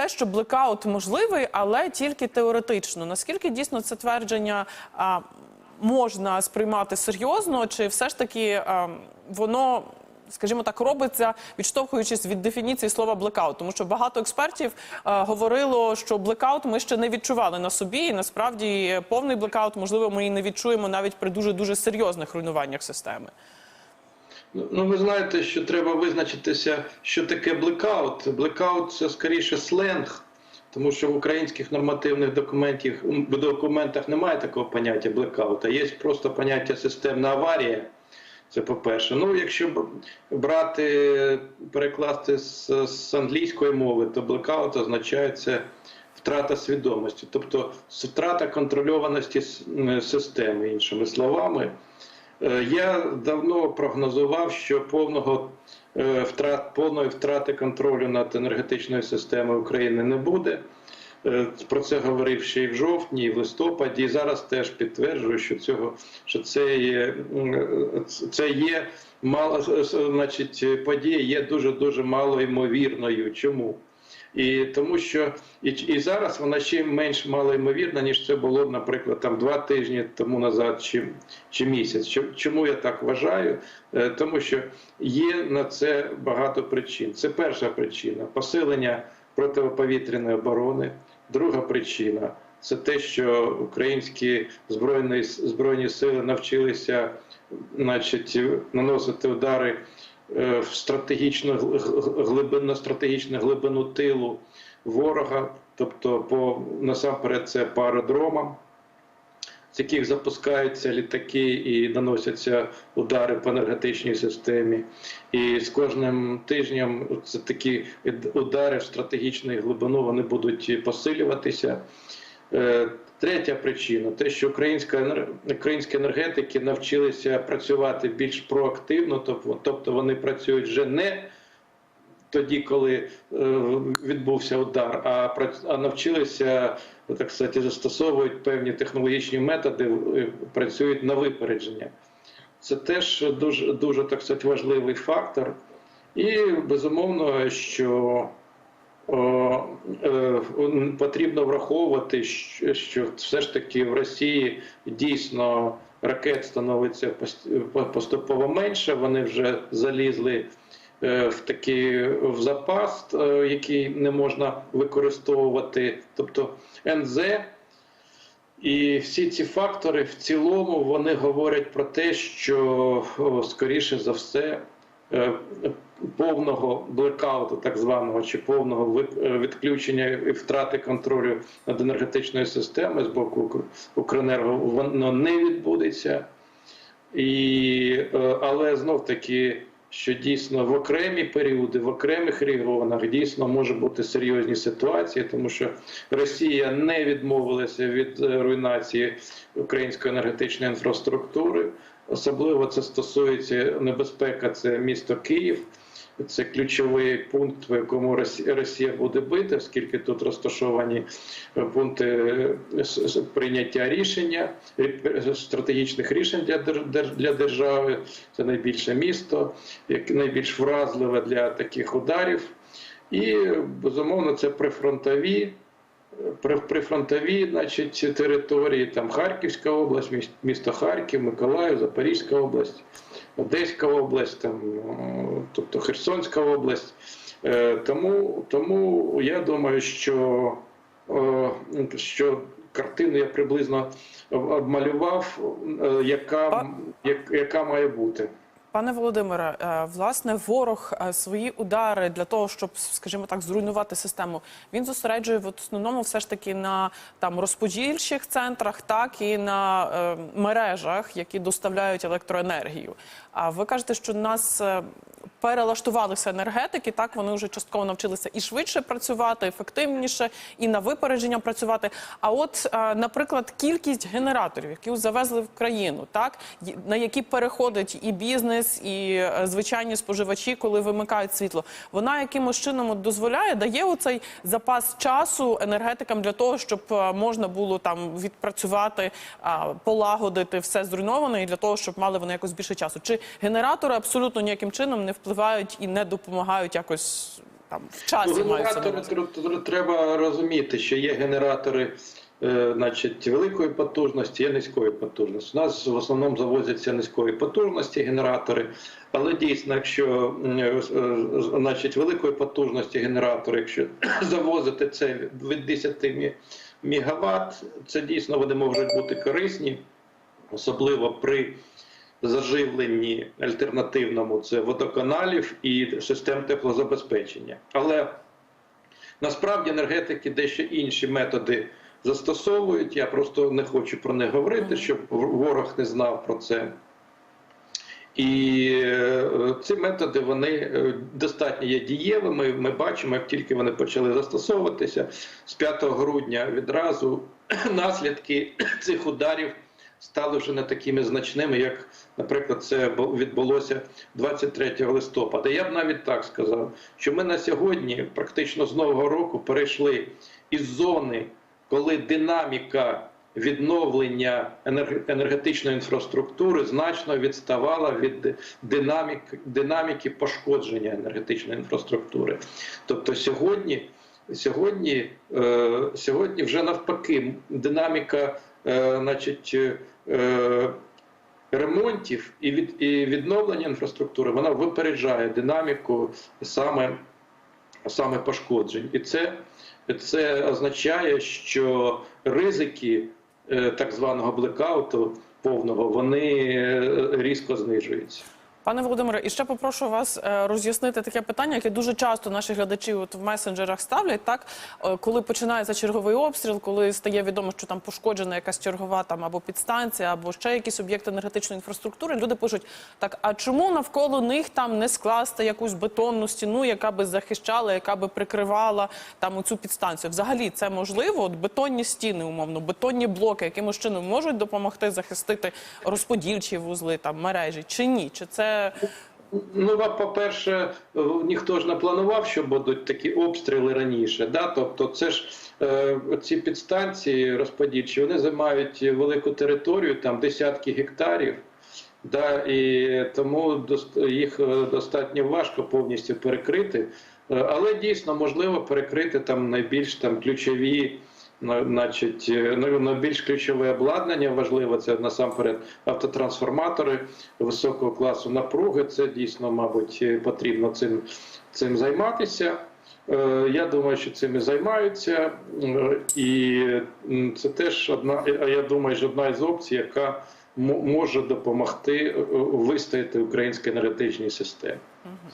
те, що блекаут можливий, але тільки теоретично. Наскільки дійсно це твердження а, можна сприймати серйозно, чи все ж таки а, воно. Скажімо так, робиться відштовхуючись від дефініції слова блекаут, тому що багато експертів е, говорило, що блекаут ми ще не відчували на собі, і насправді повний блекаут, можливо, ми і не відчуємо навіть при дуже дуже серйозних руйнуваннях системи. Ну, Ну, ви знаєте, що треба визначитися, що таке блекаут. Блекаут це скоріше сленг, тому що в українських нормативних документах, документах немає такого поняття блекаута. Є просто поняття системна аварія. Це по-перше. Ну, якщо брати, перекласти з, з англійської мови, то блекаут означає це втрата свідомості, тобто втрата контрольованості системи, іншими словами. Е, Я давно прогнозував, що повного е, втрат повної втрати контролю над енергетичною системою України не буде. Е, Про це говорив ще й в жовтні, і в листопаді. І зараз теж підтверджую, що цього що це є це є мало, значить, подія є дуже дуже мало ймовірною. Чому? І тому що і, і зараз вона ще менш малоймовірна, ніж це було, наприклад, там два тижні тому назад чи, чи місяць. Чом- Чому я так вважаю? Е, Тому що є на це багато причин. Це перша причина посилення протиповітряної оборони. Друга причина це те, що українські збройні збройні сили навчилися, значить, наносити удари в стратегічну гл- глибину, стратегічну глибину тилу ворога, тобто по насамперед це по аеродромам, з яких запускаються літаки і наносяться удари по енергетичній системі. І з кожним тижнем це такі удари в стратегічну глибину вони будуть посилюватися. Е, Третя причина те, що українські енергетики навчилися працювати більш проактивно, тобто, тобто вони працюють вже не тоді, коли е, відбувся удар, а навчилися так сказати, застосовують певні технологічні методи, е, працюють на випередження. Це теж дуже дуже так сказати, важливий фактор. І безумовно, що потрібно враховувати, що все ж таки в Росії дійсно ракет становиться поступово менше. Вони вже залізли е, в такий в запас, е, який не можна використовувати, тобто НЗ. І всі ці фактори в цілому вони говорять про те, що скоріше за все е, повного блекауту, так званого, чи повного е, відключення і втрати контролю над енергетичною системою з боку Укр- Укренерго воно не відбудеться. І, е, але знов таки, що дійсно в окремі періоди, в окремих регіонах дійсно може бути серйозні ситуації, тому що Росія не відмовилася від е, руйнації української енергетичної інфраструктури. Особливо це стосується небезпека, це місто Київ. Це ключовий пункт, в якому Росі- Росія буде бити, оскільки тут розташовані е, пункти е, прийняття рішення, стратегічних рішень для, дер- дер- для держави. Це найбільше місто, яке найбільш вразливе для таких ударів. І безумовно це прифронтові. При, прифронтові значить, території, там Харківська область, місто Харків, Миколаїв, Запорізька область, Одеська область, там, е, тобто Херсонська область. Е, Тому, тому я думаю, що, е, що картину я приблизно об- обмалював, е, яка, як- яка має бути. Пане Володимире, е, власне, ворог е, свої удари для того, щоб, скажімо так, зруйнувати систему, він зосереджує в основному все ж таки на там розподільчих центрах, так і на е, мережах, які доставляють електроенергію. А ви кажете, що нас е, перелаштувалися енергетики, так вони вже частково навчилися і швидше працювати, ефективніше, і на випередження працювати. А от, е, наприклад, кількість генераторів, які завезли в країну, так на які переходить і бізнес, і е, звичайні споживачі, коли вимикають світло, вона якимось чином дозволяє, дає оцей запас часу енергетикам для того, щоб е, можна було там відпрацювати, полагодити все зруйноване, і для того, щоб мали вони якось більше часу. Чи генератори абсолютно ніяким чином не впливають і не допомагають якось там в часі Ну, генератори треба розуміти, що є генератори е, значить, великої потужності, є низької потужності. У нас в основному завозяться низької потужності генератори, але дійсно, якщо е, е, значить, великої потужності генератори, якщо завозити це від 10 мі- мегаватт, це дійсно вони можуть бути корисні, особливо при заживленні альтернативному це водоканалів і систем теплозабезпечення. Але насправді енергетики дещо інші методи застосовують. Я просто не хочу про них говорити, щоб ворог не знав про це. І е, ці методи вони е, достатньо є дієвими. Ми бачимо, як тільки вони почали застосовуватися з 5 грудня відразу наслідки цих ударів стали вже не такими значними, як, наприклад, це відбулося 23 листопада. Я б навіть так сказав, що ми на сьогодні, практично з нового року, перейшли із зони, коли динаміка відновлення енерг- енергетичної інфраструктури значно відставала від динамік, динаміки пошкодження енергетичної інфраструктури. Тобто сьогодні, сьогодні, е, сьогодні вже навпаки динаміка е, значить, е, ремонтів і, від, і відновлення інфраструктури вона випереджає динаміку саме, саме пошкоджень. І це, це означає, що ризики е, так званого блекауту повного вони е, різко знижуються. Пане Володимире, і ще попрошу вас е, роз'яснити таке питання, яке дуже часто наші глядачі от в месенджерах ставлять. Так, Е, коли починається черговий обстріл, коли стає відомо, що там пошкоджена якась чергова там або підстанція, або ще якісь об'єкти енергетичної інфраструктури, люди пишуть: так, а чому навколо них там не скласти якусь бетонну стіну, яка би захищала, яка би прикривала там оцю підстанцію? Взагалі це можливо? От бетонні стіни, умовно, бетонні блоки, якимось чином можуть допомогти захистити розподільчі вузли там мережі, чи ні? Чи це Ну, а по-перше, е, ніхто ж не планував, що будуть такі обстріли раніше. Да? Тобто, це ж е, ці підстанції розподільчі, вони займають велику територію, там десятки гектарів. Да, і тому їх е, достатньо важко повністю перекрити. Е, Але дійсно можливо перекрити там найбільш там ключові, значить, е, найбільш ключове обладнання важливо. Це насамперед автотрансформатори високого класу напруги. Це дійсно, мабуть, е, потрібно цим, цим займатися. Е, Я думаю, що цим і займаються, і це теж одна, я думаю, що одна із опцій, яка може допомогти вистояти українській енергетичній системі.